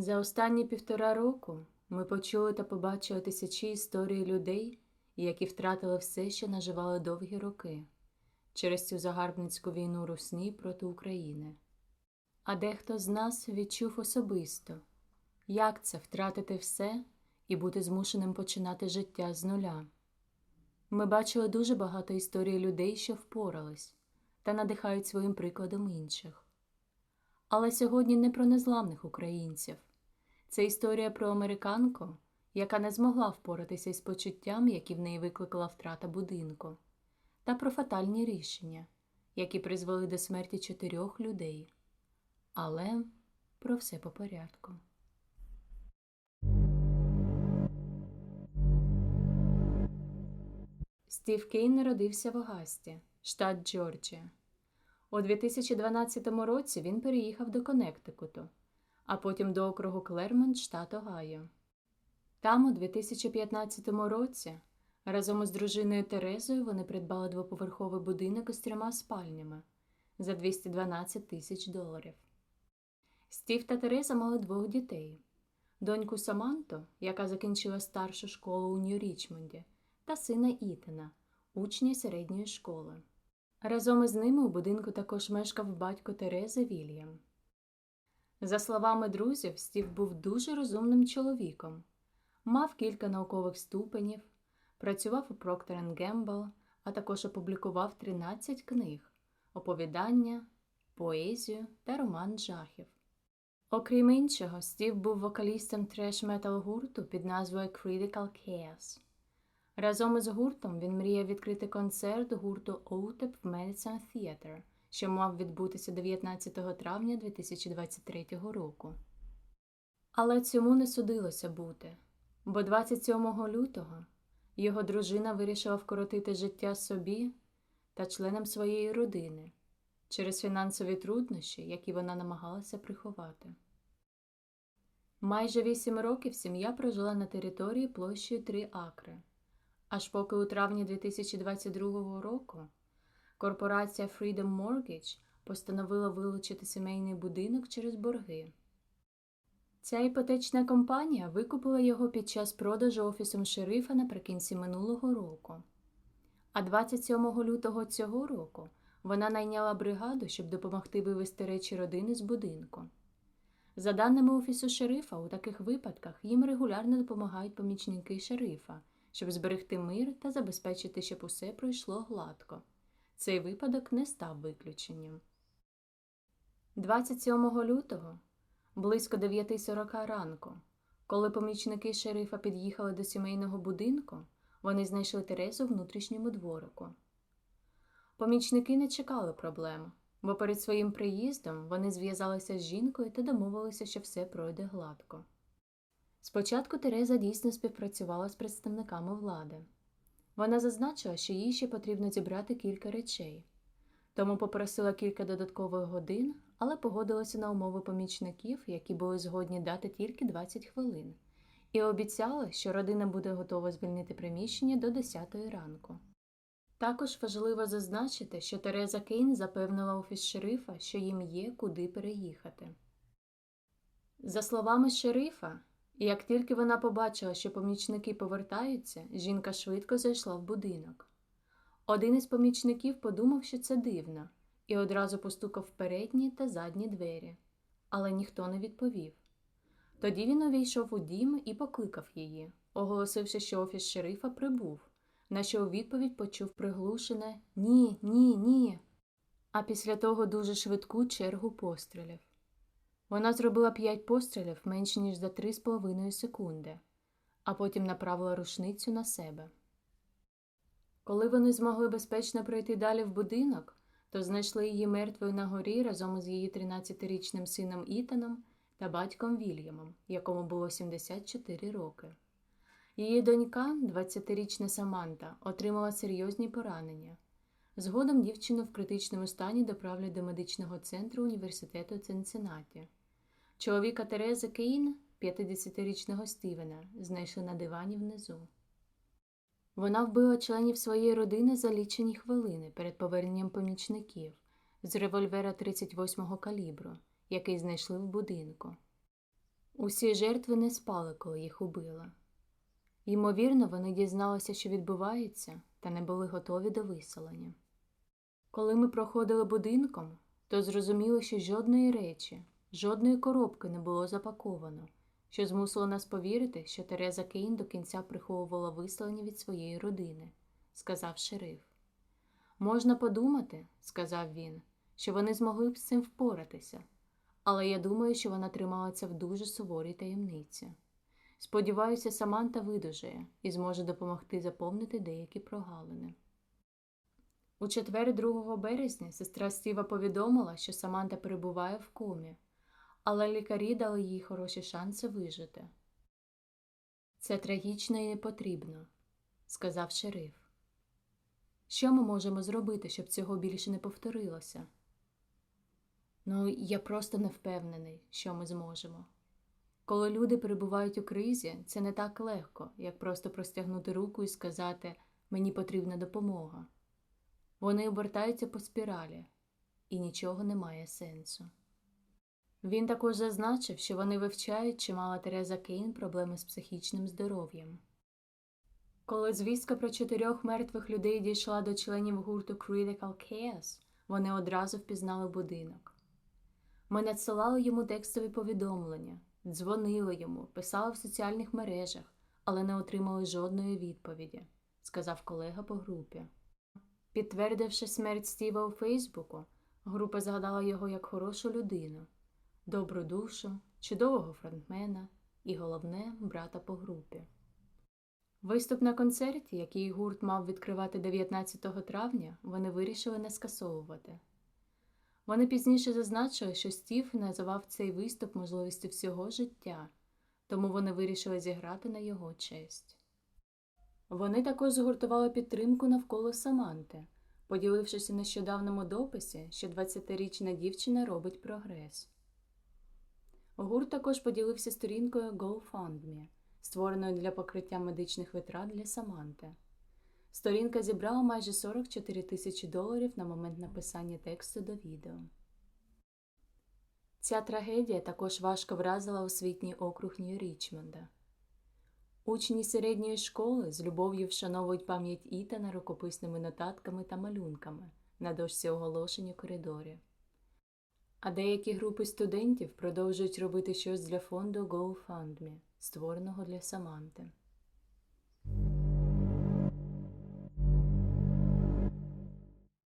За останні півтора року ми почули та побачили тисячі історій людей, які втратили все, що наживали довгі роки через цю загарбницьку війну русні проти України. А дехто з нас відчув особисто, як це втратити все і бути змушеним починати життя з нуля. Ми бачили дуже багато історій людей, що впорались та надихають своїм прикладом інших. Але сьогодні не про незламних українців. Це історія про американку, яка не змогла впоратися із почуттям, які в неї викликала втрата будинку, та про фатальні рішення, які призвели до смерті чотирьох людей. Але про все по порядку. Стів Кейн народився в Огасті, штат Джорджія. У 2012 році він переїхав до Коннектикуту, а потім до округу Клермонт, штат Огайо. Там, у 2015 році, разом із дружиною Терезою вони придбали двоповерховий будинок із трьома спальнями за 212 тисяч доларів. Стів та Тереза мали двох дітей: доньку Саманту, яка закінчила старшу школу у Нью-Річмонді, та сина Ітана, учня середньої школи. Разом із ними у будинку також мешкав батько Терези Вільям. За словами друзів, Стів був дуже розумним чоловіком, мав кілька наукових ступенів, працював у Procter Gamble, а також опублікував 13 книг, оповідання, поезію та роман жахів. Окрім іншого, Стів був вокалістом треш-метал гурту під назвою Critical Chaos. Разом із гуртом він мріяв відкрити концерт гурту OTEP в Madison Theatre, що мав відбутися 19 травня 2023 року. Але цьому не судилося бути, бо 27 лютого його дружина вирішила вкоротити життя собі та членам своєї родини через фінансові труднощі, які вона намагалася приховати. Майже вісім років сім'я прожила на території площею 3 акри. Аж поки у травні 2022 року корпорація Freedom Mortgage постановила вилучити сімейний будинок через борги. Ця іпотечна компанія викупила його під час продажу офісом шерифа наприкінці минулого року. А 27 лютого цього року вона найняла бригаду, щоб допомогти вивезти речі родини з будинку. За даними офісу шерифа, у таких випадках їм регулярно допомагають помічники шерифа щоб зберегти мир та забезпечити, щоб усе пройшло гладко. Цей випадок не став виключенням. 27 лютого, близько 9.40 ранку, коли помічники шерифа під'їхали до сімейного будинку, вони знайшли Терезу в внутрішньому дворику. Помічники не чекали проблем, бо перед своїм приїздом вони зв'язалися з жінкою та домовилися, що все пройде гладко. Спочатку Тереза дійсно співпрацювала з представниками влади. Вона зазначила, що їй ще потрібно зібрати кілька речей, тому попросила кілька додаткових годин, але погодилася на умови помічників, які були згодні дати тільки 20 хвилин, і обіцяла, що родина буде готова звільнити приміщення до 10 ранку. Також важливо зазначити, що Тереза Кейн запевнила офіс шерифа, що їм є куди переїхати. За словами шерифа, і як тільки вона побачила, що помічники повертаються, жінка швидко зайшла в будинок. Один із помічників подумав, що це дивно, і одразу постукав передні та задні двері, але ніхто не відповів. Тоді він увійшов у дім і покликав її, оголосивши, що офіс шерифа прибув, на що у відповідь почув приглушене Ні, ні, ні. А після того дуже швидку чергу пострілів. Вона зробила п'ять пострілів менш ніж за три з половиною секунди, а потім направила рушницю на себе. Коли вони змогли безпечно пройти далі в будинок, то знайшли її мертвою на горі разом із її 13-річним сином Ітаном та батьком Вільямом, якому було 74 роки. Її донька, 20-річна Саманта, отримала серйозні поранення. Згодом дівчину в критичному стані доправлять до медичного центру університету Цинциннаті. Чоловіка Терези Кейн, 50-річного Стівена, знайшли на дивані внизу. Вона вбила членів своєї родини за лічені хвилини перед поверненням помічників з револьвера 38-го калібру, який знайшли в будинку. Усі жертви не спали, коли їх убили. Ймовірно, вони дізналися, що відбувається, та не були готові до виселення. Коли ми проходили будинком, то зрозуміло, що жодної речі, жодної коробки не було запаковано, що змусило нас повірити, що Тереза Кейн до кінця приховувала виселення від своєї родини, сказав шериф. Можна подумати, сказав він, що вони змогли б з цим впоратися, але я думаю, що вона тримала це в дуже суворій таємниці. Сподіваюся, Саманта видужає і зможе допомогти заповнити деякі прогалини. У четвер 2 березня сестра Стіва повідомила, що Саманта перебуває в комі, але лікарі дали їй хороші шанси вижити. Це трагічно і не потрібно, сказав шериф. Що ми можемо зробити, щоб цього більше не повторилося? Ну, я просто не впевнений, що ми зможемо. Коли люди перебувають у кризі, це не так легко, як просто простягнути руку і сказати мені потрібна допомога. Вони обертаються по спіралі, і нічого не має сенсу. Він також зазначив, що вони вивчають, чи мала Тереза Кейн проблеми з психічним здоров'ям. Коли звістка про чотирьох мертвих людей дійшла до членів гурту Critical Chaos, вони одразу впізнали будинок. Ми надсилали йому текстові повідомлення, дзвонили йому, писали в соціальних мережах, але не отримали жодної відповіді, сказав колега по групі. Підтвердивши смерть Стіва у Фейсбуку, група згадала його як хорошу людину, добру душу, чудового фронтмена і, головне, брата по групі. Виступ на концерті, який гурт мав відкривати 19 травня, вони вирішили не скасовувати. Вони пізніше зазначили, що Стів називав цей виступ можливістю всього життя, тому вони вирішили зіграти на його честь. Вони також згуртували підтримку навколо Саманти, поділившись у нещодавному дописі, що 20-річна дівчина робить прогрес. Гурт також поділився сторінкою GoFundMe, створеною для покриття медичних витрат для Саманти. Сторінка зібрала майже 44 тисячі доларів на момент написання тексту до відео. Ця трагедія також важко вразила освітній округ Нью-Річмонда. Учні середньої школи з любов'ю вшановують пам'ять Ітана рукописними нотатками та малюнками на дошці оголошень у коридорі. А деякі групи студентів продовжують робити щось для фонду GoFundMe, створеного для Саманти.